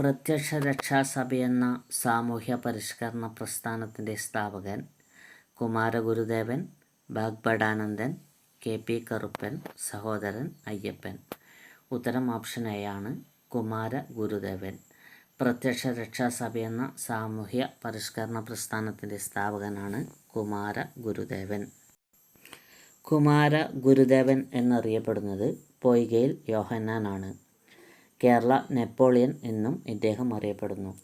പ്രത്യക്ഷ രക്ഷാസഭയെന്ന സാമൂഹ്യ പരിഷ്കരണ പ്രസ്ഥാനത്തിന്റെ സ്ഥാപകൻ കുമാരഗുരുദേവൻ ബാഗ്ഭടാനന്ദൻ കെ പി കറുപ്പൻ സഹോദരൻ അയ്യപ്പൻ. ഉത്തരം ഓപ്ഷൻ എ ആണ് കുമാര ഗുരുദേവൻ പ്രത്യക്ഷ രക്ഷാസഭ എന്ന സാമൂഹ്യ പരിഷ്കരണ പ്രസ്ഥാനത്തിന്റെ സ്ഥാപകനാണ് കുമാര ഗുരുദേവൻ കുമാര ഗുരുദേവൻ എന്നറിയപ്പെടുന്നത് പൊയ്കയിൽ യോഹന്നാനാണ്. കേരള നെപ്പോളിയൻ എന്നും ഇദ്ദേഹം അറിയപ്പെടുന്നു.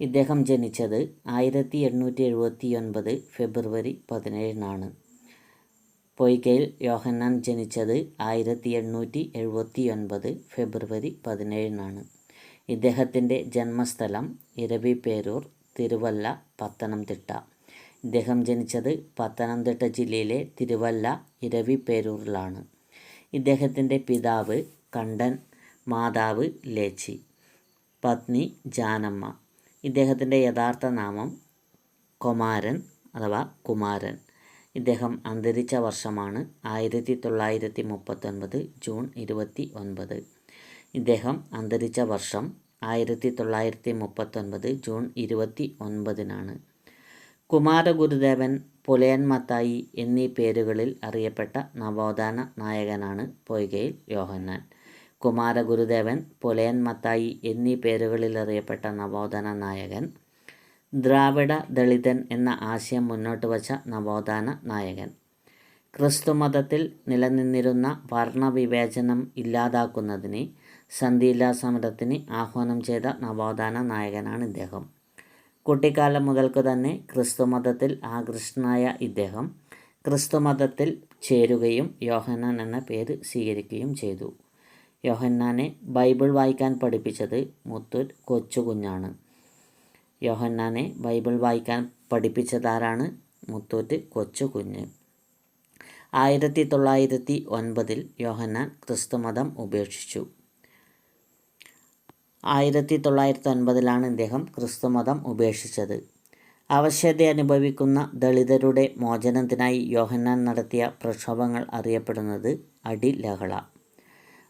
ഇദ്ദേഹം ജനിച്ചത് ആയിരത്തി എണ്ണൂറ്റി എഴുപത്തി ഒൻപത് ഫെബ്രുവരി പതിനേഴിനാണ്. പൊയ്ക്കയിൽ യോഹന്നാൻ ജനിച്ചത് ആയിരത്തി എണ്ണൂറ്റി എഴുപത്തി ഒൻപത് ഫെബ്രുവരി പതിനേഴിനാണ്. ഇദ്ദേഹത്തിന്റെ ജന്മസ്ഥലം ഇരവിപേരൂർ തിരുവല്ല പത്തനംതിട്ട. ഇദ്ദേഹം ജനിച്ചത് പത്തനംതിട്ട ജില്ലയിലെ തിരുവല്ല ഇരവിപേരൂരിലാണ്. ഇദ്ദേഹത്തിന്റെ പിതാവ് കണ്ടൻ മാതാവ് ലേച്ചി. പത്നി ജാനമ്മ. ഇദ്ദേഹത്തിന്റെ യഥാർത്ഥ നാമം കുമാരൻ അഥവാ കുമാരൻ. ഇദ്ദേഹം അന്തരിച്ച വർഷമാണ് ആയിരത്തി തൊള്ളായിരത്തി മുപ്പത്തൊൻപത് ജൂൺ ഇരുപത്തി ഒൻപത് ഇദ്ദേഹം അന്തരിച്ച വർഷം ആയിരത്തി തൊള്ളായിരത്തി മുപ്പത്തൊൻപത് ജൂൺ ഇരുപത്തി ഒൻപതിനാണ് കുമാരഗുരുദേവൻ പുലയൻ മത്തായി എന്നീ പേരുകളിൽ അറിയപ്പെട്ട നവോത്ഥാന നായകനാണ് പൊയ്കയിൽ യോഹന്നാൻ. കുമാരഗുരുദേവൻ പുലയൻ മത്തായി എന്നീ പേരുകളിൽ അറിയപ്പെട്ട നവോത്ഥാന നായകൻ ദ്രാവിഡ ദളിതൻ എന്ന ആശയം മുന്നോട്ട് വച്ച നവോത്ഥാന നായകൻ. ക്രിസ്തുമതത്തിൽ നിലനിന്നിരുന്ന വർണവിവേചനം ഇല്ലാതാക്കുന്നതിന് സന്ധിയില്ലാ സമരത്തിന് ആഹ്വാനം ചെയ്ത നവോത്ഥാന നായകനാണ് ഇദ്ദേഹം. കുട്ടിക്കാലം മുതൽക്ക് തന്നെ ക്രിസ്തുമതത്തിൽ ആകൃഷ്ടനായ ഇദ്ദേഹം ക്രിസ്തുമതത്തിൽ ചേരുകയും യോഹനൻ എന്ന പേര് സ്വീകരിക്കുകയും ചെയ്തു. യോഹന്നാനെ ബൈബിൾ വായിക്കാൻ പഠിപ്പിച്ചത് മുത്തൂർ കൊച്ചുകുഞ്ഞാണ്. യോഹന്നാനെ ബൈബിൾ വായിക്കാൻ പഠിപ്പിച്ചതാരാണ്? മുത്തൂറ്റ് കൊച്ചുകുഞ്ഞ്. ആയിരത്തി തൊള്ളായിരത്തി ഒൻപതിൽ യോഹന്നാൻ ക്രിസ്തുമതം ഉപേക്ഷിച്ചു. ആയിരത്തി തൊള്ളായിരത്തി ഒൻപതിലാണ് ഇദ്ദേഹം ക്രിസ്തുമതം ഉപേക്ഷിച്ചത്. അവശത അനുഭവിക്കുന്ന ദളിതരുടെ മോചനത്തിനായി യോഹന്നാൻ നടത്തിയ പ്രക്ഷോഭങ്ങൾ അറിയപ്പെടുന്നത് അടിലഹള.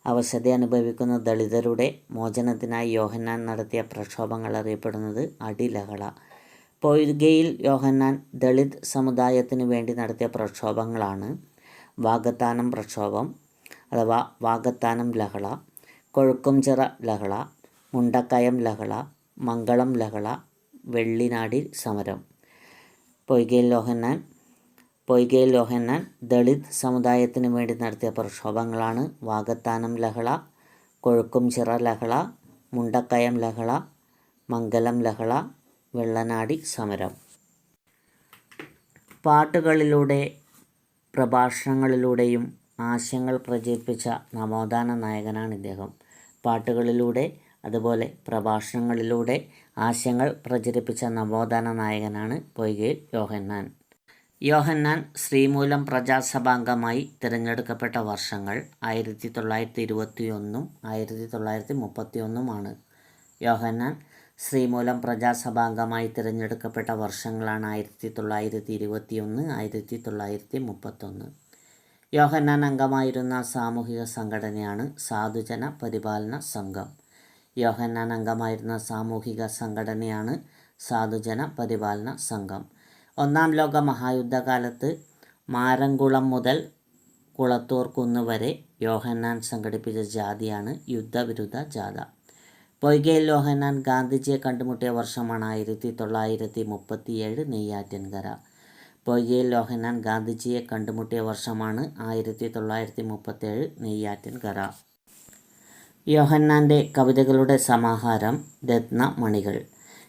അവശത അനുഭവിക്കുന്ന ദളിതരുടെ മോചനത്തിനായി യോഹന്നാൻ നടത്തിയ പ്രക്ഷോഭങ്ങൾ അറിയപ്പെടുന്നത് അടിലഹള പൊയ്കയിൽ യോഹന്നാൻ ദളിത് സമുദായത്തിന് വേണ്ടി നടത്തിയ പ്രക്ഷോഭങ്ങളാണ്. വാഗത്താനം പ്രക്ഷോഭം അഥവാ വാഗത്താനം ലഹള കൊഴുക്കുംചിറ ലഹള മുണ്ടക്കയം ലഹള മംഗളം ലഹള വെള്ളിനാടി സമരം. പൊയ്കയിൽ ലോഹന്നാൻ പൊയ്കയിൽ ലോഹന്നാൻ ദളിത് സമുദായത്തിനു വേണ്ടി നടത്തിയ പ്രക്ഷോഭങ്ങളാണ് വാഗത്താനം ലഹള കൊഴുക്കുംചിറ ലഹള മുണ്ടക്കയം ലഹള മംഗലം ലഹള വെള്ളനാടി സമരം. പാട്ടുകളിലൂടെ പ്രഭാഷണങ്ങളിലൂടെയും ആശയങ്ങൾ പ്രചരിപ്പിച്ച നവോത്ഥാന നായകനാണ് ഇദ്ദേഹം. പാട്ടുകളിലൂടെ അതുപോലെ പ്രഭാഷണങ്ങളിലൂടെ ആശയങ്ങൾ പ്രചരിപ്പിച്ച നവോത്ഥാന നായകനാണ് പൊയ്കയിൽ യോഹന്നാൻ യോഹന്നാൻ ശ്രീമൂലം പ്രജാസഭാംഗമായി തിരഞ്ഞെടുക്കപ്പെട്ട വർഷങ്ങൾ ആയിരത്തി തൊള്ളായിരത്തി ഇരുപത്തി ഒന്നും ആയിരത്തി തൊള്ളായിരത്തി മുപ്പത്തി ഒന്നുമാണ് യോഹന്നാൻ ശ്രീമൂലം പ്രജാസഭാംഗമായി തിരഞ്ഞെടുക്കപ്പെട്ട വർഷങ്ങളാണ് ആയിരത്തി തൊള്ളായിരത്തി ഇരുപത്തി ഒന്ന് ആയിരത്തി തൊള്ളായിരത്തി മുപ്പത്തൊന്ന് യോഹന്നാൻ അംഗമായിരുന്ന സാമൂഹിക സംഘടനയാണ് സാധുജന പരിപാലന സംഘം. യോഹന്നാൻ അംഗമായിരുന്ന സാമൂഹിക സംഘടനയാണ് സാധുജന പരിപാലന സംഘം. ഒന്നാം ലോക മഹായുദ്ധകാലത്ത് മാരംകുളം മുതൽ കുളത്തൂർ കുന്ന് വരെ യോഹന്നാൻ സംഘടിപ്പിച്ച ജാതിയാണ് യുദ്ധവിരുദ്ധ ജാഥ. പൊയ്കയിൽ യോഹന്നാൻ ഗാന്ധിജിയെ കണ്ടുമുട്ടിയ വർഷമാണ് ആയിരത്തി തൊള്ളായിരത്തി മുപ്പത്തിയേഴ് നെയ്യാറ്റിൻകര. പൊയ്കയിൽ യോഹന്നാൻ ഗാന്ധിജിയെ കണ്ടുമുട്ടിയ വർഷമാണ് ആയിരത്തി തൊള്ളായിരത്തി മുപ്പത്തേഴ് നെയ്യാറ്റിൻകര. യോഹന്നാന്റെ കവിതകളുടെ സമാഹാരം രത്നമണികൾ.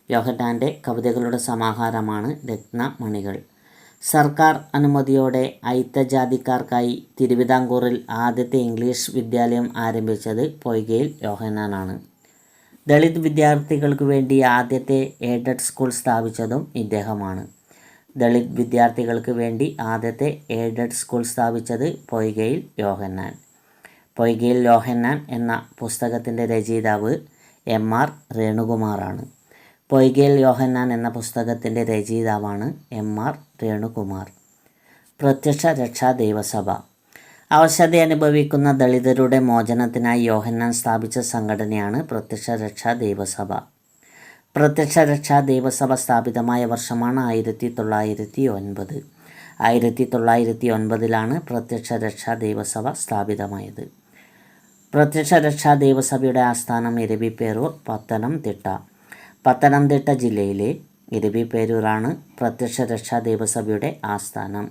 യോഹന്നാന്റെ കവിതകളുടെ സമാഹാരമാണ് രത്നമണികൾ. സർക്കാർ അനുമതിയോടെ അയിത്തജാതിക്കാർക്കായി തിരുവിതാംകൂറിൽ ആദ്യത്തെ ഇംഗ്ലീഷ് വിദ്യാലയം ആരംഭിച്ചത് പൊയ്കയിൽ യോഹന്നാനാണ്. ദളിത് വിദ്യാർത്ഥികൾക്ക് വേണ്ടി ആദ്യത്തെ എയ്ഡഡ് സ്കൂൾ സ്ഥാപിച്ചതും ഇദ്ദേഹമാണ്. ദളിത് വിദ്യാർത്ഥികൾക്ക് വേണ്ടി ആദ്യത്തെ എയ്ഡഡ് സ്കൂൾ സ്ഥാപിച്ചത് പൊയ്കയിൽ യോഹന്നാൻ. പൊയ്കയിൽ യോഹന്നാൻ എന്ന പുസ്തകത്തിന്റെ രചയിതാവ് എം ആർ രേണുകുമാറാണ്. പൊയ്കയിൽ യോഹന്നാൻ എന്ന പുസ്തകത്തിന്റെ രചയിതാവാണ് എം ആർ രേണുകുമാർ. പ്രത്യക്ഷ രക്ഷാ ദൈവസഭ. അവശത അനുഭവിക്കുന്ന ദളിതരുടെ മോചനത്തിനായി യോഹന്നാൻ സ്ഥാപിച്ച സംഘടനയാണ് പ്രത്യക്ഷ രക്ഷാ ദൈവസഭ. പ്രത്യക്ഷ രക്ഷാ ദൈവസഭ സ്ഥാപിതമായ വർഷമാണ് ആയിരത്തി തൊള്ളായിരത്തി ഒൻപത്. ആയിരത്തി തൊള്ളായിരത്തി ഒൻപതിലാണ് പ്രത്യക്ഷ രക്ഷാ ദൈവസഭ സ്ഥാപിതമായത്. പ്രത്യക്ഷ രക്ഷാ ദൈവസഭയുടെ ആസ്ഥാനം ഇരവിപ്പേരൂർ പത്തനംതിട്ട. പത്തനംതിട്ട ജില്ലയിലെ ഇരവിപ്പേരൂരാണ് പ്രത്യക്ഷ രക്ഷാ ദൈവസഭയുടെ ആസ്ഥാനം.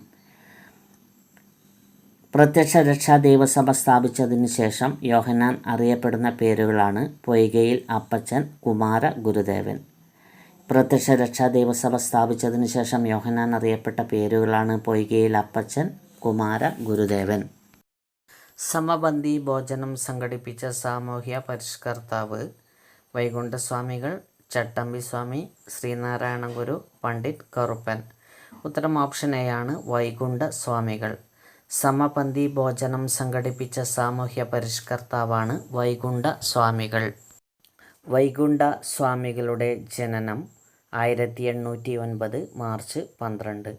പ്രത്യക്ഷ രക്ഷാ ദൈവസഭ സ്ഥാപിച്ചതിനു ശേഷം യോഹനാൻ അറിയപ്പെടുന്ന പേരുകളാണ് പൊയ്കയിൽ അപ്പച്ചൻ കുമാര ഗുരുദേവൻ. പ്രത്യക്ഷ രക്ഷാ ദൈവസഭ സ്ഥാപിച്ചതിനു ശേഷം യോഹനാൻ അറിയപ്പെട്ട പേരുകളാണ് പൊയ്കയിൽ അപ്പച്ചൻ കുമാര ഗുരുദേവൻ. സമബന്ധി ഭോജനം സംഘടിപ്പിച്ച സാമൂഹ്യ പരിഷ്കർത്താവ് വൈകുണ്ഠസ്വാമികൾ ചട്ടമ്പി സ്വാമി ശ്രീനാരായണ ഗുരു പണ്ഡിറ്റ് കറുപ്പൻ. ഉത്തരം ഓപ്ഷൻ എ ആണ് വൈകുണ്ഠ സ്വാമികൾ. സമപന്തി ഭോജനം സംഘടിപ്പിച്ച സാമൂഹ്യ പരിഷ്കർത്താവാണ് വൈകുണ്ഠ സ്വാമികൾ. വൈകുണ്ഠ സ്വാമികളുടെ ജനനം ആയിരത്തി എണ്ണൂറ്റി ഒൻപത് മാർച്ച് പന്ത്രണ്ട്.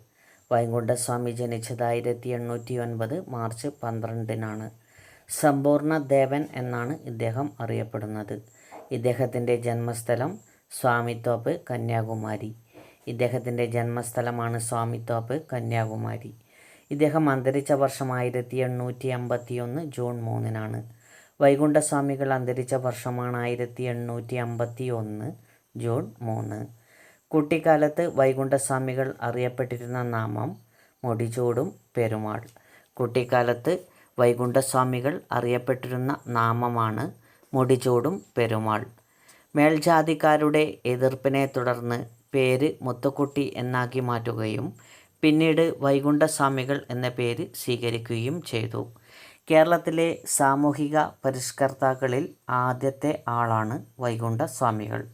വൈകുണ്ഠസ്വാമി ജനിച്ചത് ആയിരത്തി എണ്ണൂറ്റി ഒൻപത് മാർച്ച് പന്ത്രണ്ടിനാണ്. സമ്പൂർണ ദേവൻ എന്നാണ് ഇദ്ദേഹം അറിയപ്പെടുന്നത്. ഇദ്ദേഹത്തിന്റെ ജന്മസ്ഥലം സ്വാമിത്തോപ്പ് കന്യാകുമാരി. ഇദ്ദേഹത്തിന്റെ ജന്മസ്ഥലമാണ് സ്വാമിത്തോപ്പ് കന്യാകുമാരി. ഇദ്ദേഹം അന്തരിച്ച വർഷം ആയിരത്തി എണ്ണൂറ്റി അമ്പത്തി ഒന്ന് ജൂൺ മൂന്നിനാണ്. വൈകുണ്ഠസ്വാമികൾ അന്തരിച്ച വർഷമാണ് ആയിരത്തി എണ്ണൂറ്റി അമ്പത്തി ഒന്ന് ജൂൺ മൂന്ന്. കുട്ടിക്കാലത്ത് വൈകുണ്ഠസ്വാമികൾ അറിയപ്പെട്ടിരുന്ന നാമം മുടിചൂടും പെരുമാൾ. കുട്ടിക്കാലത്ത് വൈകുണ്ഠസ്വാമികൾ അറിയപ്പെട്ടിരുന്ന നാമമാണ് മുടിചൂടും പെരുമാൾ. മേൽജാതിക്കാരുടെ എതിർപ്പിനെ തുടർന്ന് പേര് മുത്തുക്കുട്ടി എന്നാക്കി മാറ്റുകയും പിന്നീട് വൈകുണ്ഠസ്വാമികൾ എന്ന പേര് സ്വീകരിക്കുകയും ചെയ്തു. കേരളത്തിലെ സാമൂഹിക പരിഷ്കർത്താക്കളിൽ ആദ്യത്തെ ആളാണ് വൈകുണ്ഠസ്വാമികൾ.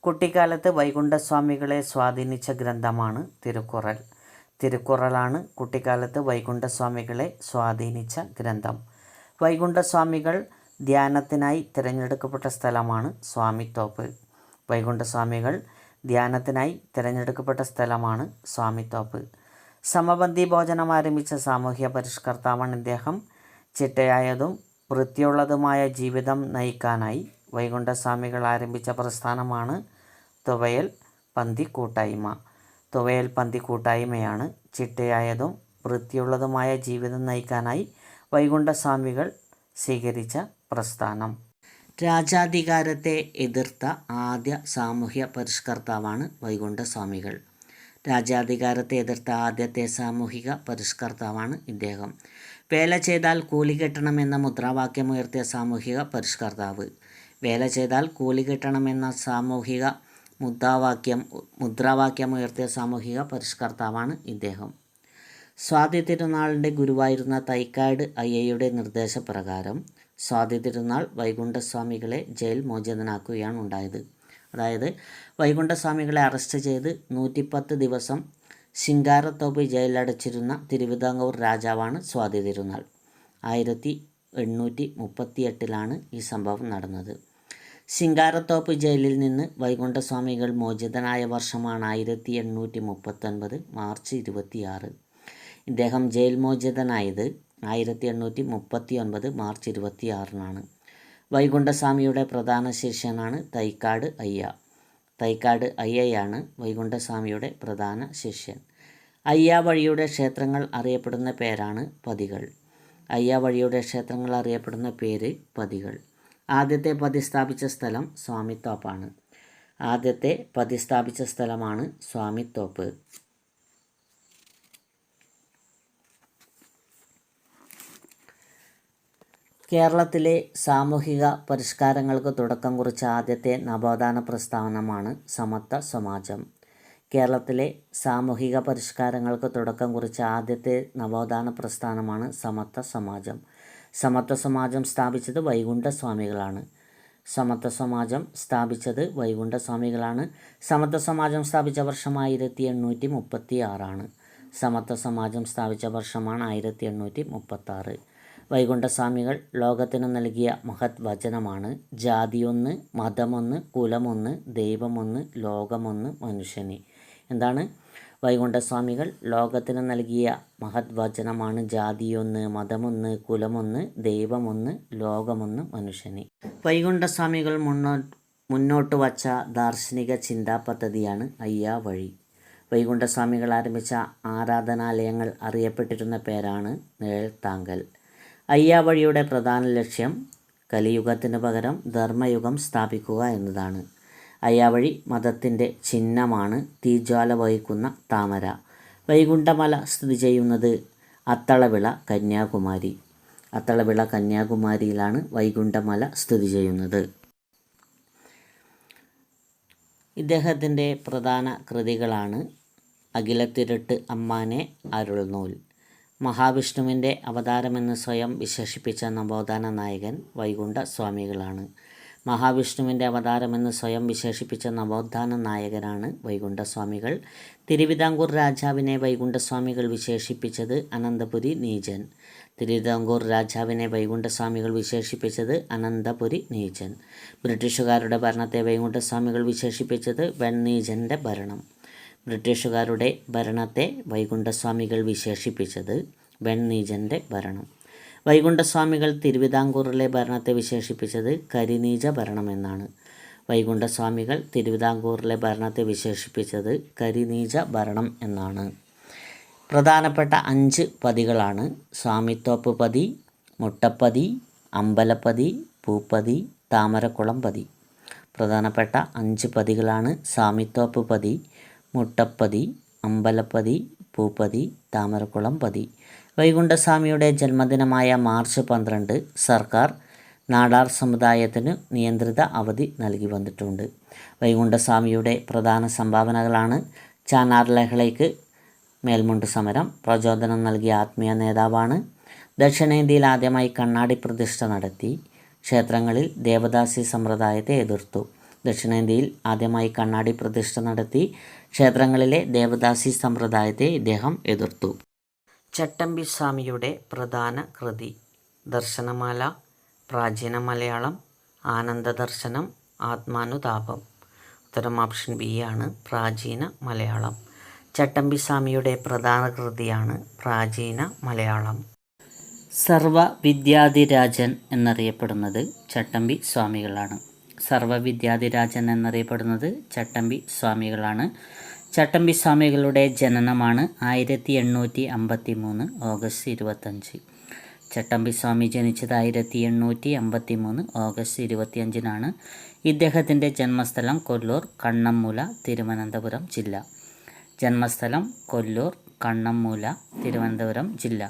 കുട്ടിക്കാലത്ത് വൈകുണ്ഠസ്വാമികളെ സ്വാധീനിച്ച ഗ്രന്ഥമാണ് തിരുക്കുറൽ. തിരുക്കുറലാണ് കുട്ടിക്കാലത്ത് വൈകുണ്ഠസ്വാമികളെ സ്വാധീനിച്ച ഗ്രന്ഥം. വൈകുണ്ഠസ്വാമികൾ ധ്യാനത്തിനായി തിരഞ്ഞെടുക്കപ്പെട്ട സ്ഥലമാണ് സ്വാമിത്തോപ്പ് വൈകുണ്ഠസ്വാമികൾ ധ്യാനത്തിനായി തിരഞ്ഞെടുക്കപ്പെട്ട സ്ഥലമാണ് സ്വാമിത്തോപ്പ് സമബന്ധി ഭോജനം ആരംഭിച്ച സാമൂഹ്യ പരിഷ്കർത്താവാണ് ഇദ്ദേഹം. ചിട്ടയായതും വൃത്തിയുള്ളതുമായ ജീവിതം നയിക്കാനായി വൈകുണ്ഠസ്വാമികൾ ആരംഭിച്ച പ്രസ്ഥാനമാണ് തുവയൽ പന്തി കൂട്ടായ്മ തുവയൽ പന്തി കൂട്ടായ്മയാണ് ചിട്ടയായതും വൃത്തിയുള്ളതുമായ ജീവിതം നയിക്കാനായി വൈകുണ്ഠസ്വാമികൾ സ്വീകരിച്ച പ്രസ്ഥാനം. രാജാധികാരത്തെ എതിർത്ത ആദ്യ സാമൂഹ്യ പരിഷ്കർത്താവാണ് വൈകുണ്ഠസ്വാമികൾ. രാജാധികാരത്തെ എതിർത്ത ആദ്യത്തെ സാമൂഹിക പരിഷ്കർത്താവാണ് ഇദ്ദേഹം. വേല ചെയ്താൽ കൂലി കിട്ടണമെന്ന മുദ്രാവാക്യമുയർത്തിയ സാമൂഹിക പരിഷ്കർത്താവ്. വേല ചെയ്താൽ കൂലി കിട്ടണമെന്ന സാമൂഹിക മുദ്രാവാക്യം മുദ്രാവാക്യമുയർത്തിയ സാമൂഹിക പരിഷ്കർത്താവാണ് ഇദ്ദേഹം. സ്വാതി തിരുനാളിന്റെ ഗുരുവായിരുന്ന തൈക്കാട് അയ്യയുടെ നിർദ്ദേശപ്രകാരം സ്വാതി വൈകുണ്ഠസ്വാമികളെ ജയിൽ മോചിതനാക്കുകയാണ് ഉണ്ടായത്. അതായത് വൈകുണ്ഠസ്വാമികളെ അറസ്റ്റ് ചെയ്ത് നൂറ്റിപ്പത്ത് ദിവസം ശിങ്കാരത്തോപ്പ് ജയിലടച്ചിരുന്ന തിരുവിതാംകൂർ രാജാവാണ് സ്വാതി തിരുനാൾ. ആയിരത്തി എണ്ണൂറ്റി മുപ്പത്തി എട്ടിലാണ് ഈ സംഭവം നടന്നത്. ശിങ്കാരത്തോപ്പ് ജയിലിൽ നിന്ന് വൈകുണ്ഠസ്വാമികൾ മോചിതനായ വർഷമാണ് ആയിരത്തി എണ്ണൂറ്റി മുപ്പത്തൊൻപത് മാർച്ച് ഇരുപത്തിയാറ്. ഇദ്ദേഹം ജയിൽ മോചിതനായത് ആയിരത്തി എണ്ണൂറ്റി മുപ്പത്തി ഒൻപത് മാർച്ച് ഇരുപത്തിയാറിനാണ്. വൈകുണ്ഠസ്വാമിയുടെ പ്രധാന ശിഷ്യനാണ് തൈക്കാട് അയ്യ. തൈക്കാട് അയ്യയാണ് വൈകുണ്ഠസ്വാമിയുടെ പ്രധാന ശിഷ്യൻ. അയ്യ വഴിയുടെ ക്ഷേത്രങ്ങൾ അറിയപ്പെടുന്ന പേരാണ് പതികൾ. അയ്യ വഴിയുടെ ക്ഷേത്രങ്ങൾ അറിയപ്പെടുന്ന പേര് പതികൾ. ആദ്യത്തെ പതി സ്ഥാപിച്ച സ്ഥലം സ്വാമിത്തോപ്പാണ്. ആദ്യത്തെ പതി സ്ഥാപിച്ച സ്ഥലമാണ് സ്വാമിത്തോപ്പ്. കേരളത്തിലെ സാമൂഹിക പരിഷ്കാരങ്ങൾക്ക് തുടക്കം കുറിച്ച ആദ്യത്തെ നവോത്ഥാന പ്രസ്ഥാനമാണ് സമത്വ സമാജം. കേരളത്തിലെ സാമൂഹിക പരിഷ്കാരങ്ങൾക്ക് തുടക്കം കുറിച്ച ആദ്യത്തെ നവോത്ഥാന പ്രസ്ഥാനമാണ് സമത്വ സമാജം. സമത്വ സമാജം സ്ഥാപിച്ചത് വൈകുണ്ഠ സ്വാമികളാണ് സമത്വ സമാജം സ്ഥാപിച്ചത് വൈകുണ്ഠ സ്വാമികളാണ് സമത്വ സമാജം സ്ഥാപിച്ച വർഷം ആയിരത്തി എണ്ണൂറ്റി മുപ്പത്തി ആറാണ് സമത്വ സമാജം സ്ഥാപിച്ച വർഷമാണ് ആയിരത്തി എണ്ണൂറ്റി മുപ്പത്താറ് വൈകുണ്ഠസ്വാമികൾ ലോകത്തിന് നൽകിയ മഹത് വചനമാണ് ജാതിയൊന്ന് മതമൊന്ന് കുലമൊന്ന് ദൈവമൊന്ന് ലോകമൊന്ന് മനുഷ്യന്. എന്താണ്? വൈകുണ്ഠസ്വാമികൾ ലോകത്തിന് നൽകിയ മഹത് വചനമാണ് ജാതിയൊന്ന് മതമൊന്ന് കുലമൊന്ന് ദൈവമൊന്ന് ലോകമൊന്ന് മനുഷ്യന്. വൈകുണ്ഠസ്വാമികൾ മുന്നോ മുന്നോട്ട് വച്ച ദാർശനിക ചിന്താ പദ്ധതിയാണ് അയ്യാ വഴി. വൈകുണ്ഠസ്വാമികൾ ആരംഭിച്ച ആരാധനാലയങ്ങൾ അറിയപ്പെട്ടിരുന്ന പേരാണ് നിഴൽത്താങ്കൽ അയ്യാ വഴിയുടെ പ്രധാന ലക്ഷ്യം കലിയുഗത്തിന് പകരം ധർമ്മയുഗം സ്ഥാപിക്കുക എന്നതാണ്. അയ്യാവഴി മതത്തിന്റെ ചിഹ്നമാണ് തീജ്വാല വഹിക്കുന്ന താമര. വൈകുണ്ഠമല സ്ഥിതി ചെയ്യുന്നത് അത്തളവിള കന്യാകുമാരി. അത്തളവിള കന്യാകുമാരിയിലാണ് വൈകുണ്ഠമല സ്ഥിതി ചെയ്യുന്നത്. ഇദ്ദേഹത്തിന്റെ പ്രധാന കൃതികളാണ് അഖിലത്തിരുട്ട് അമ്മാനെ അരുൾനൂൽ. മഹാവിഷ്ണുവിന്റെ അവതാരമെന്ന് സ്വയം വിശേഷിപ്പിച്ച നവോത്ഥാന നായകൻ വൈകുണ്ഠ സ്വാമികളാണ്. മഹാവിഷ്ണുവിന്റെ അവതാരമെന്ന് സ്വയം വിശേഷിപ്പിച്ച നവോത്ഥാന നായകനാണ് വൈകുണ്ഠസ്വാമികൾ തിരുവിതാംകൂർ രാജാവിനെ വൈകുണ്ഠസ്വാമികൾ വിശേഷിപ്പിച്ചത് അനന്തപുരി നീചൻ. തിരുവിതാംകൂർ രാജാവിനെ വൈകുണ്ഠസ്വാമികൾ വിശേഷിപ്പിച്ചത് അനന്തപുരി നീചൻ. ബ്രിട്ടീഷുകാരുടെ ഭരണത്തെ വൈകുണ്ഠസ്വാമികൾ വിശേഷിപ്പിച്ചത് വെണ്ണീചന്റെ ഭരണം. ബ്രിട്ടീഷുകാരുടെ ഭരണത്തെ വൈകുണ്ഠസ്വാമികൾ വിശേഷിപ്പിച്ചത് വെണ്ണീജന്റെ ഭരണം. വൈകുണ്ഠസ്വാമികൾ തിരുവിതാംകൂറിലെ ഭരണത്തെ വിശേഷിപ്പിച്ചത് കരിനീജ ഭരണം ഭരണമെന്നാണ് വൈകുണ്ഠസ്വാമികൾ തിരുവിതാംകൂറിലെ ഭരണത്തെ വിശേഷിപ്പിച്ചത് കരിനീജ ഭരണം എന്നാണ്. പ്രധാനപ്പെട്ട അഞ്ച് പതികളാണ് സ്വാമിത്തോപ്പ് പതി മുട്ടപ്പതി അമ്പലപ്പതി പൂപ്പതി താമരക്കുളം പതി. പ്രധാനപ്പെട്ട അഞ്ച് പതികളാണ് സ്വാമിത്തോപ്പ് പതി മുട്ടപ്പതി അമ്പലപ്പതി പൂപ്പതി താമരക്കുളം പതി. വൈകുണ്ഠസ്വാമിയുടെ ജന്മദിനമായ മാർച്ച് പന്ത്രണ്ട് സർക്കാർ നാടാർ സമുദായത്തിന് നിയന്ത്രിത അവധി നൽകി വന്നിട്ടുണ്ട്. വൈകുണ്ഠസ്വാമിയുടെ പ്രധാന സംഭാവനകളാണ് ചാനാർ ലഹളയ്ക്ക് മേൽമുണ്ട് സമരം പ്രചോദനം നൽകിയ ആത്മീയ നേതാവാണ് ദക്ഷിണേന്ത്യയിൽ ആദ്യമായി കണ്ണാടി പ്രതിഷ്ഠ നടത്തി ക്ഷേത്രങ്ങളിൽ ദേവദാസി സമ്പ്രദായത്തെ എതിർത്തു. ദക്ഷിണേന്ത്യയിൽ ആദ്യമായി കണ്ണാടി പ്രതിഷ്ഠ നടത്തി ക്ഷേത്രങ്ങളിലെ ദേവദാസി സമ്പ്രദായത്തെ ഇദ്ദേഹം എതിർത്തു. ചട്ടമ്പി സ്വാമിയുടെ പ്രധാന കൃതി ദർശനമാല പ്രാചീന മലയാളം ആനന്ദദർശനം ആത്മാനുതാപം. ഉത്തരം ഓപ്ഷൻ ബി ആണ് പ്രാചീന മലയാളം. ചട്ടമ്പി സ്വാമിയുടെ പ്രധാന കൃതിയാണ് പ്രാചീന മലയാളം. സർവവിദ്യാധിരാജൻ എന്നറിയപ്പെടുന്നത് ചട്ടമ്പി സ്വാമികളാണ്. സർവവിദ്യാധിരാജൻ എന്നറിയപ്പെടുന്നത് ചട്ടമ്പി സ്വാമികളാണ്. ചട്ടമ്പി സ്വാമികളുടെ ജനനമാണ് ആയിരത്തി എണ്ണൂറ്റി അമ്പത്തി മൂന്ന് ഓഗസ്റ്റ് ഇരുപത്തഞ്ച് ചട്ടമ്പി സ്വാമി ജനിച്ചത് ആയിരത്തി എണ്ണൂറ്റി അമ്പത്തി മൂന്ന് ഓഗസ്റ്റ് ഇരുപത്തിയഞ്ചിനാണ്. ഇദ്ദേഹത്തിന്റെ ജന്മസ്ഥലം കൊല്ലൂർ കണ്ണമ്മൂല തിരുവനന്തപുരം ജില്ല. ജന്മസ്ഥലം കൊല്ലൂർ കണ്ണമ്മൂല തിരുവനന്തപുരം ജില്ല.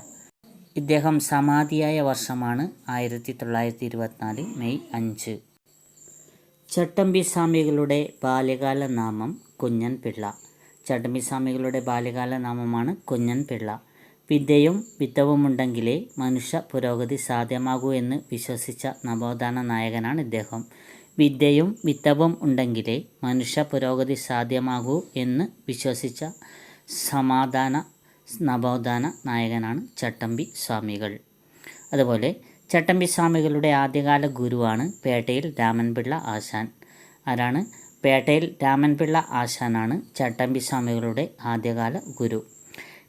ഇദ്ദേഹം സമാധിയായ വർഷമാണ് ആയിരത്തി തൊള്ളായിരത്തി ഇരുപത്തിനാല് മെയ് അഞ്ച്. ചട്ടമ്പി സ്വാമികളുടെ ബാല്യകാല നാമം കുഞ്ഞൻ പിള്ള ചട്ടമ്പി സ്വാമികളുടെ ബാല്യകാല നാമമാണ് കുഞ്ഞൻ പിള്ള. വിദ്യയും വിത്തവുമുണ്ടെങ്കിലേ മനുഷ്യ പുരോഗതി സാധ്യമാകൂ എന്ന് വിശ്വസിച്ച നവോത്ഥാന നായകനാണ് ഇദ്ദേഹം. വിദ്യയും വിത്തവും ഉണ്ടെങ്കിലേ മനുഷ്യ പുരോഗതി സാധ്യമാകൂ എന്ന് വിശ്വസിച്ച സമാധാന നവോത്ഥാന നായകനാണ് ചട്ടമ്പി സ്വാമികൾ അതുപോലെ ചട്ടമ്പി സ്വാമികളുടെ ആദ്യകാല ഗുരുവാണ് പേട്ടയിൽ രാമൻപിള്ള ആശാൻ. ആരാണ്? പേട്ടയിൽ രാമൻപിള്ള ആശാനാണ് ചട്ടമ്പി സ്വാമികളുടെ ആദ്യകാല ഗുരു.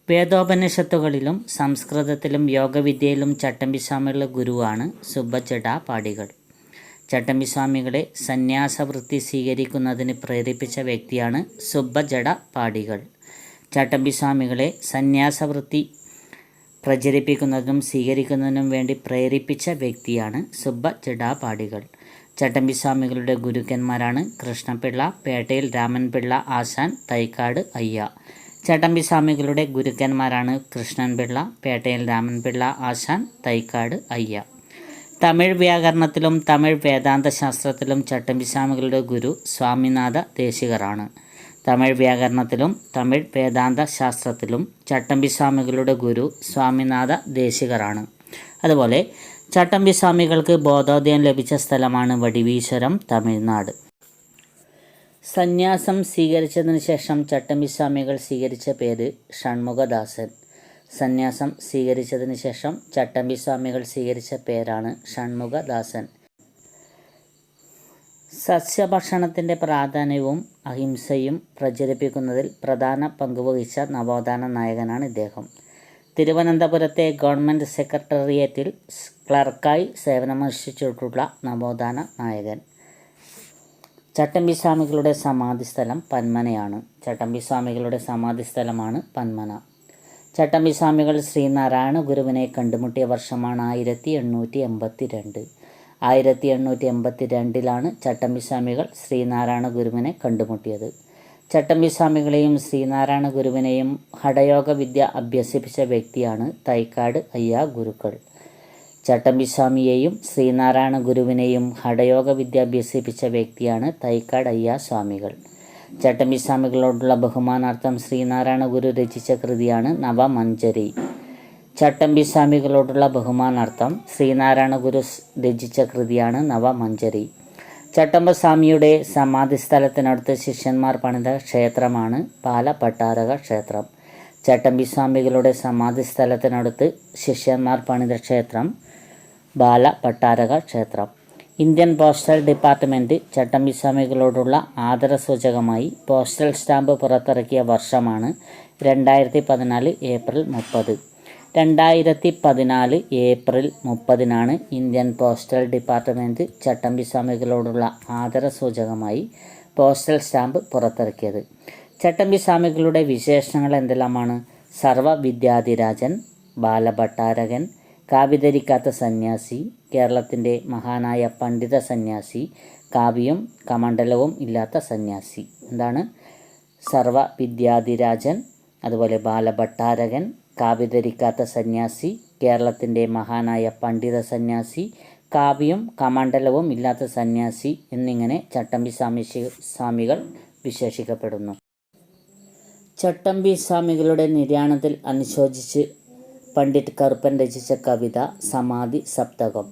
വേദോപനിഷത്തുകളിലും സംസ്കൃതത്തിലും യോഗവിദ്യയിലും ചട്ടമ്പി സ്വാമികളുടെ ഗുരുവാണ് സുബ്ബച്ചടാ പാടികൾ ചട്ടമ്പി സ്വാമികളെ സന്യാസവൃത്തി സ്വീകരിക്കുന്നതിന് പ്രേരിപ്പിച്ച വ്യക്തിയാണ് സുബ്ബജട പാടികൾ ചട്ടമ്പി സ്വാമികളെ സന്യാസവൃത്തി പ്രചരിപ്പിക്കുന്നതിനും സ്വീകരിക്കുന്നതിനും വേണ്ടി പ്രേരിപ്പിച്ച വ്യക്തിയാണ് സുബ്ബ ജഡാപാടികൾ ചട്ടമ്പി സ്വാമികളുടെ ഗുരുക്കന്മാരാണ് കൃഷ്ണപിള്ള പേട്ടയിൽ രാമൻപിള്ള ആശാൻ തൈക്കാട് അയ്യ. ചട്ടമ്പിസ്വാമികളുടെ ഗുരുക്കന്മാരാണ് കൃഷ്ണൻപിള്ള പേട്ടയിൽ രാമൻപിള്ള ആശാൻ തൈക്കാട് അയ്യ. തമിഴ് വ്യാകരണത്തിലും തമിഴ് വേദാന്ത ശാസ്ത്രത്തിലും ചട്ടമ്പിസ്വാമികളുടെ ഗുരു സ്വാമിനാഥ ദേശികറാണ്. തമിഴ് വ്യാകരണത്തിലും തമിഴ് വേദാന്ത ശാസ്ത്രത്തിലും ചട്ടമ്പിസ്വാമികളുടെ ഗുരു സ്വാമിനാഥ ദേശികറാണ്. അതുപോലെ ചട്ടമ്പി സ്വാമികൾക്ക് ബോധോദയം ലഭിച്ച സ്ഥലമാണ് വടിവീശ്വരം തമിഴ്നാട്. സന്യാസം സ്വീകരിച്ചതിന് ശേഷം ചട്ടമ്പി സ്വാമികൾ സ്വീകരിച്ച പേര് ഷൺമുഖദാസൻ. സന്യാസം സ്വീകരിച്ചതിന് ശേഷം ചട്ടമ്പി സ്വാമികൾ സ്വീകരിച്ച പേരാണ് ഷൺമുഖദാസൻ. സസ്യഭക്ഷണത്തിന്റെ പ്രാധാന്യവും അഹിംസയും പ്രചരിപ്പിക്കുന്നതിൽ പ്രധാന പങ്കുവഹിച്ച നവോത്ഥാന നായകനാണ് ഇദ്ദേഹം. തിരുവനന്തപുരത്തെ ഗവൺമെന്റ് സെക്രട്ടേറിയറ്റിൽ ക്ലർക്കായി സേവനമനുഷ്ഠിച്ചിട്ടുള്ള നവോത്ഥാന നായകൻ. ചട്ടമ്പി സ്വാമികളുടെ സമാധി സ്ഥലം പന്മനയാണ്. ചട്ടമ്പി സ്വാമികളുടെ സമാധി സ്ഥലമാണ് പന്മന. ചട്ടമ്പി സ്വാമികൾ ശ്രീനാരായണ ഗുരുവിനെ കണ്ടുമുട്ടിയ വർഷമാണ് ആയിരത്തി എണ്ണൂറ്റി എൺപത്തി രണ്ട് ആയിരത്തി എണ്ണൂറ്റി എൺപത്തി രണ്ടിലാണ് ചട്ടമ്പി സ്വാമികൾ ശ്രീനാരായണ ഗുരുവിനെ കണ്ടുമുട്ടിയത്. ചട്ടമ്പി സ്വാമികളെയും ശ്രീനാരായണ ഗുരുവിനെയും ഹഠയോഗ വിദ്യ അഭ്യസിപ്പിച്ച വ്യക്തിയാണ് തൈക്കാട് അയ്യ ഗുരുക്കൾ. ചട്ടമ്പി സ്വാമിയെയും ശ്രീനാരായണ ഗുരുവിനെയും ഹഠയോഗ വിദ്യ അഭ്യസിപ്പിച്ച വ്യക്തിയാണ് തൈക്കാട് അയ്യ സ്വാമികൾ. ചട്ടമ്പി സ്വാമികളോടുള്ള ബഹുമാനാർത്ഥം ശ്രീനാരായണ ഗുരു രചിച്ച കൃതിയാണ് നവമഞ്ജരി. ചട്ടമ്പി സ്വാമികളോടുള്ള ബഹുമാനാർത്ഥം ശ്രീനാരായണ ഗുരു രചിച്ച കൃതിയാണ് നവമഞ്ജരി. ചട്ടമ്പ സ്വാമിയുടെ സമാധി സ്ഥലത്തിനടുത്ത് ശിഷ്യന്മാർ പണിത ക്ഷേത്രമാണ് പാല പട്ടാരക ക്ഷേത്രം. ചട്ടമ്പിസ്വാമികളുടെ സമാധി സ്ഥലത്തിനടുത്ത് ശിഷ്യന്മാർ പണിത ക്ഷേത്രം ബാല പട്ടാരക ക്ഷേത്രം. ഇന്ത്യൻ പോസ്റ്റൽ ഡിപ്പാർട്ട്മെന്റ് ചട്ടമ്പിസ്വാമികളോടുള്ള ആദരസൂചകമായി പോസ്റ്റൽ സ്റ്റാമ്പ് പുറത്തിറക്കിയ വർഷമാണ് രണ്ടായിരത്തി പതിനാല് ഏപ്രിൽ മുപ്പത്. രണ്ടായിരത്തി പതിനാല് ഏപ്രിൽ മുപ്പതിനാണ് ഇന്ത്യൻ പോസ്റ്റൽ ഡിപ്പാർട്ട്മെന്റ് ചട്ടമ്പി സ്വാമികളോടുള്ള ആദരസൂചകമായി പോസ്റ്റൽ സ്റ്റാമ്പ് പുറത്തിറക്കിയത്. ചട്ടമ്പി സ്വാമികളുടെ വിശേഷങ്ങൾ എന്തെല്ലാമാണ്? സർവവിദ്യാധിരാജൻ ബാലഭട്ടാരകൻ കാവ്യധരിക്കാത്ത സന്യാസി കേരളത്തിന്റെ മഹാനായ പണ്ഡിത സന്യാസി കാവ്യം കമണ്ഡലവും ഇല്ലാത്ത സന്യാസി. എന്താണ്? സർവ വിദ്യാധിരാജൻ അതുപോലെ ബാലഭട്ടാരകൻ കാവ്യധരിക്കാത്ത സന്യാസി കേരളത്തിന്റെ മഹാനായ പണ്ഡിത സന്യാസി കാവ്യം കമണ്ഡലവും ഇല്ലാത്ത സന്യാസി എന്നിങ്ങനെ ചട്ടമ്പി സ്വാമി സ്വാമികൾ വിശേഷിക്കപ്പെടുന്നു. ചട്ടമ്പി സ്വാമികളുടെ നിര്യാണത്തിൽ അനുശോചിച്ച് പണ്ഡിറ്റ് കറുപ്പൻ രചിച്ച കവിത സമാധി സപ്തകം.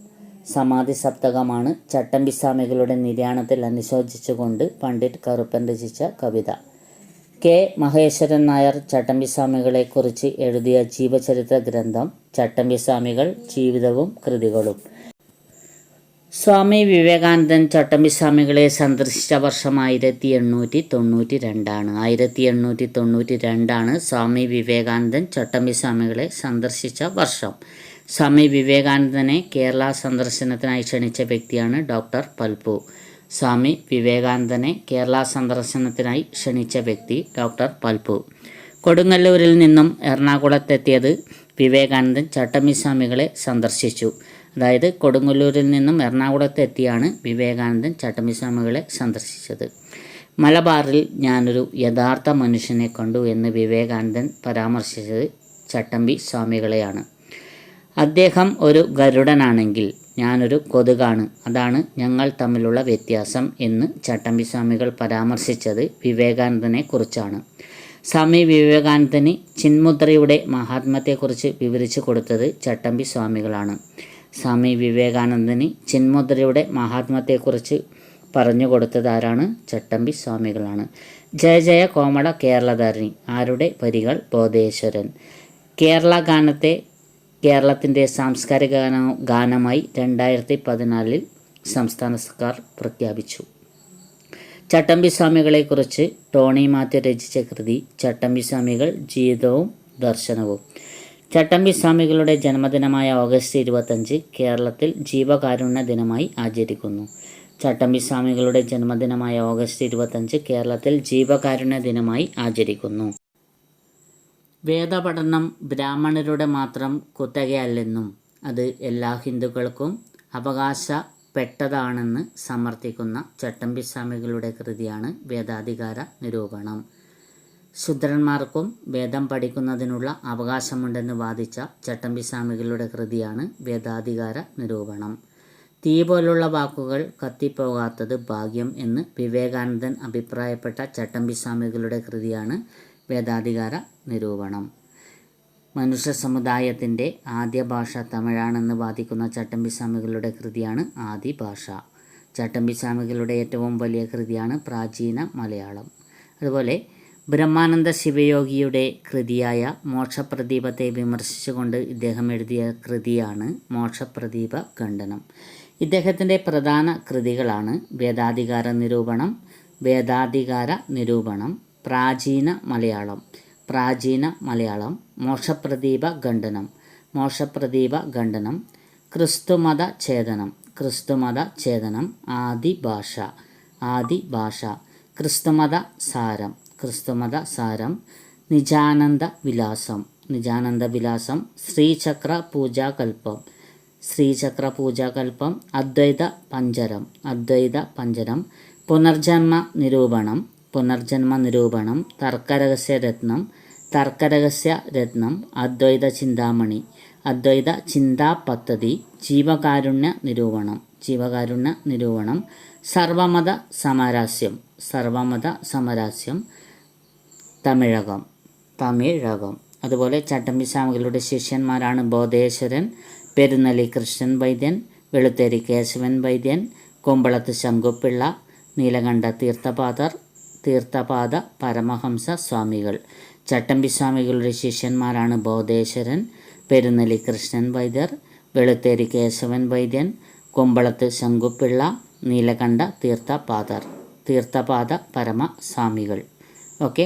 സമാധി സപ്തകമാണ് ചട്ടമ്പി സ്വാമികളുടെ നിര്യാണത്തിൽ അനുശോചിച്ചുകൊണ്ട് പണ്ഡിറ്റ് കറുപ്പൻ രചിച്ച കവിത. കെ. മഹേശ്വരൻ നായർ ചട്ടമ്പിസ്വാമികളെ സ്വാമികളെക്കുറിച്ച് എഴുതിയ ജീവചരിത്ര ഗ്രന്ഥം ചട്ടമ്പിസ്വാമികൾ ജീവിതവും കൃതികളും. സ്വാമി വിവേകാനന്ദൻ ചട്ടമ്പിസ്വാമികളെ സന്ദർശിച്ച വർഷം ആയിരത്തി എണ്ണൂറ്റി തൊണ്ണൂറ്റി രണ്ടാണ് ആയിരത്തി എണ്ണൂറ്റി തൊണ്ണൂറ്റി രണ്ടാണ് സ്വാമി വിവേകാനന്ദൻ ചട്ടമ്പിസ്വാമികളെ സന്ദർശിച്ച വർഷം. സ്വാമി വിവേകാനന്ദനെ കേരള സന്ദർശനത്തിനായി ക്ഷണിച്ച വ്യക്തിയാണ് ഡോക്ടർ പൽപു. സ്വാമി വിവേകാനന്ദനെ കേരള സന്ദർശനത്തിനായി ക്ഷണിച്ച വ്യക്തി ഡോക്ടർ പൽപു കൊടുങ്ങല്ലൂരിൽ നിന്നും എറണാകുളത്തെത്തിയത് വിവേകാനന്ദൻ ചട്ടമ്പി സ്വാമികളെ സന്ദർശിച്ചു. അതായത് കൊടുങ്ങല്ലൂരിൽ നിന്നും എറണാകുളത്തെത്തിയാണ് വിവേകാനന്ദൻ ചട്ടമ്പി സ്വാമികളെ സന്ദർശിച്ചത്. മലബാറിൽ ഞാനൊരു യഥാർത്ഥ മനുഷ്യനെ കണ്ടു എന്ന് വിവേകാനന്ദൻ പരാമർശിച്ചത് ചട്ടമ്പി സ്വാമികളെയാണ്. അദ്ദേഹം ഒരു ഗരുഡനാണെങ്കിൽ ഞാനൊരു കൊതുകാണ്. അതാണ് ഞങ്ങൾ തമ്മിലുള്ള വ്യത്യാസം എന്ന് ചട്ടമ്പി സ്വാമികൾ പരാമർശിച്ചത് വിവേകാനന്ദനെ കുറിച്ചാണ്. സ്വാമി വിവേകാനന്ദന് ചിന്മുദ്രയുടെ മഹാത്മ്യത്തെക്കുറിച്ച് വിവരിച്ചു കൊടുത്തത് ചട്ടമ്പി സ്വാമികളാണ് സ്വാമി വിവേകാനന്ദന് ചിന്മുദ്രയുടെ മഹാത്മ്യത്തെക്കുറിച്ച് പറഞ്ഞു കൊടുത്തത് ആരാണ്? ചട്ടമ്പി സ്വാമികളാണ് ജയ ജയ കോമള കേരളധാരണി. ആരുടെ വരികൾ? ബോധേശ്വരൻ. കേരള ഗാനത്തെ കേരളത്തിന്റെ സാംസ്കാരിക ഗാന ഗാനമായി രണ്ടായിരത്തി പതിനാലിൽ സംസ്ഥാന സർക്കാർ പ്രഖ്യാപിച്ചു. ചട്ടമ്പി സ്വാമികളെക്കുറിച്ച് ടോണി മാത്യു രചിച്ച കൃതി ചട്ടമ്പി സ്വാമികൾ ജീവിതവും ദർശനവും. ചട്ടമ്പി സ്വാമികളുടെ ജന്മദിനമായ ഓഗസ്റ്റ് ഇരുപത്തഞ്ച് കേരളത്തിൽ ജീവകാരുണ്യ ദിനമായി ആചരിക്കുന്നു. ചട്ടമ്പി സ്വാമികളുടെ ജന്മദിനമായ ഓഗസ്റ്റ് ഇരുപത്തഞ്ച് കേരളത്തിൽ ജീവകാരുണ്യ ദിനമായി ആചരിക്കുന്നു. വേദപഠനം ബ്രാഹ്മണരുടെ മാത്രം കുത്തകയല്ലെന്നും അത് എല്ലാ ഹിന്ദുക്കൾക്കും അവകാശപ്പെട്ടതാണെന്ന് സമർത്ഥിക്കുന്ന ചട്ടമ്പി സ്വാമികളുടെ കൃതിയാണ് വേദാധികാര നിരൂപണം. ശുദ്രന്മാർക്കും വേദം പഠിക്കുന്നതിനുള്ള അവകാശമുണ്ടെന്ന് വാദിച്ച ചട്ടമ്പി സ്വാമികളുടെ കൃതിയാണ് വേദാധികാര നിരൂപണം. തീ പോലുള്ള വാക്കുകൾ കത്തിപ്പോകാത്തത് ഭാഗ്യം എന്ന് വിവേകാനന്ദൻ അഭിപ്രായപ്പെട്ട ചട്ടമ്പി സ്വാമികളുടെ കൃതിയാണ് വേദാധികാര നിരൂപണം. മനുഷ്യ സമുദായത്തിന്റെ ആദ്യ ഭാഷ തമിഴാണെന്ന് വാദിക്കുന്ന ചട്ടമ്പി സ്വാമികളുടെ കൃതിയാണ് ആദി ഭാഷ. ചട്ടമ്പി സ്വാമികളുടെ ഏറ്റവും വലിയ കൃതിയാണ് പ്രാചീന മലയാളം. അതുപോലെ ബ്രഹ്മാനന്ദ ശിവയോഗിയുടെ കൃതിയായ മോക്ഷപ്രദീപത്തെ വിമർശിച്ചുകൊണ്ട് ഇദ്ദേഹം എഴുതിയ കൃതിയാണ് മോക്ഷപ്രദീപ ഖണ്ഡനം. ഇദ്ദേഹത്തിന്റെ പ്രധാന കൃതികളാണ് വേദാധികാര നിരൂപണം വേദാധികാര നിരൂപണം പ്രാചീന മലയാളം. പ്രാചീന മലയാളം. മോക്ഷപ്രദീപ ഖണ്ഡനം. മോക്ഷപ്രദീപ ഖണ്ഡനം. ക്രിസ്തുമത ഛേദനം. ക്രിസ്തുമത ഛേദനം. ആദിഭാഷ ആദിഭാഷ ക്രിസ്തുമത സാരം. ക്രിസ്തുമത സാരം. നിജാനന്ദ വിലാസം. നിജാനന്ദ വിലാസം. ശ്രീചക്ര പൂജാകൽപ്പം. ശ്രീചക്ര പൂജാകൽപ്പം. അദ്വൈത പഞ്ചരം. അദ്വൈത പഞ്ചരം. പുനർജന്മ നിരൂപണം. പുനർജന്മ നിരൂപണം തർക്കരഹസ്യ രത്നം തർക്കരഹസ്യ രത്നം അദ്വൈത ചിന്താമണി അദ്വൈത ചിന്താ പദ്ധതി ജീവകാരുണ്യ നിരൂപണം ജീവകാരുണ്യ നിരൂപണം സർവമത സമരാസ്യം സർവമത സമരാസ്യം തമിഴകം തമിഴകം. അതുപോലെ ചട്ടമ്പി സ്വാമികളുടെ ശിഷ്യന്മാരാണ് ബോധേശ്വരൻ പെരുന്നലി കൃഷ്ണൻ വൈദ്യൻ വെളുത്തേരി കേശവൻ വൈദ്യൻ കുമ്പളത്ത് ശങ്കുപിള്ള നീലകണ്ഠ തീർത്ഥപാദർ തീർത്ഥപാദ പരമഹംസ സ്വാമികൾ. ചട്ടമ്പി സ്വാമികളുടെ ശിഷ്യന്മാരാണ് ബോധേശ്വരൻ പെരുന്നലി കൃഷ്ണൻ വൈദ്യർ വെളുത്തേരി കേശവൻ വൈദ്യൻ കുമ്പളത്ത് ശങ്കുപ്പിള്ള നീലകണ്ഠ തീർത്ഥപാദർ തീർത്ഥപാദ പരമ സ്വാമികൾ. ഓക്കെ?